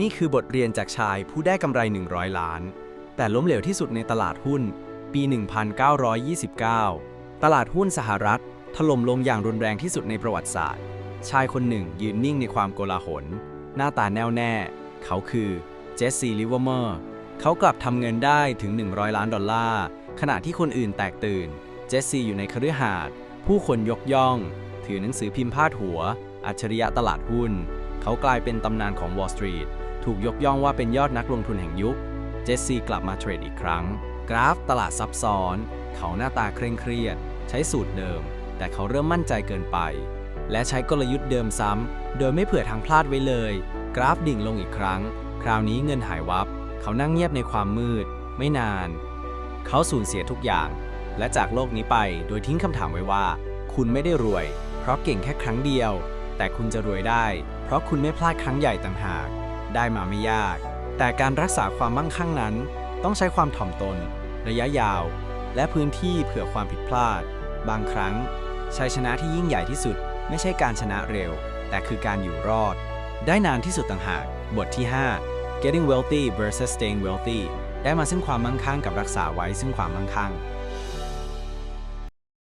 นี่คือบทเรียนจากชายผู้ได้กำไร 100 ล้าน แต่ล้มเหลวที่สุดในตลาดหุ้น ปี 1929 ตลาดหุ้นสหรัฐ ถล่มลงอย่างรุนแรงที่สุดในประวัติศาสตร์ ชายคนหนึ่งยืนนิ่งในความโกลาหล หน้าตาแน่วแน่ เขาคือเจสซี่ลิเวอร์เมอร์ เขากลับทำเงินได้ถึง 100 ล้านดอลลาร์ ขณะที่คนอื่นแตกตื่น เจสซี่อยู่ในคฤหาสน์ผู้คนยกย่อง ถือหนังสือพิมพ์พาดหัว อัจฉริยะตลาดหุ้น เขากลายเป็นตำนานของ Wall Street ถูกยกย่องว่าเป็นยอดนักลงทุนแห่งยุค เจสซี่กลับมาเทรดอีกครั้ง กราฟตลาดซับซ้อน เขาหน้าตาเคร่งเครียด ใช้สูตรเดิม แต่เขาเริ่มมั่นใจเกินไป และใช้กลยุทธ์เดิมซ้ำ โดยไม่เผื่อทางพลาดไว้เลย กราฟดิ่งลงอีกครั้ง คราวนี้เงินหายวับ เขานั่งเงียบในความมืด ไม่นาน เขาสูญเสียทุกอย่าง และจากโลกนี้ไปโดยทิ้งคำถามไว้ว่า คุณไม่ได้รวย เพราะเก่งแค่ครั้งเดียว แต่คุณจะรวยได้ ราะคุณไม่พลาดครั้งใหญ่ต่างหาก ได้มาไม่ยาก แต่การรักษาความมั่งคั่งนั้น ต้องใช้ความถ่อมตน ระยะยาว และพื้นที่เผื่อความผิดพลาด บางครั้งชัยชนะที่ยิ่งใหญ่ที่สุด ไม่ใช่การชนะเร็ว แต่คือการอยู่รอด ได้นานที่สุดต่างหาก บทที่ 5 getting wealthy versus staying wealthy ได้มาซึ่งความมั่งคั่งกับรักษาไว้ซึ่งความมั่งคั่ง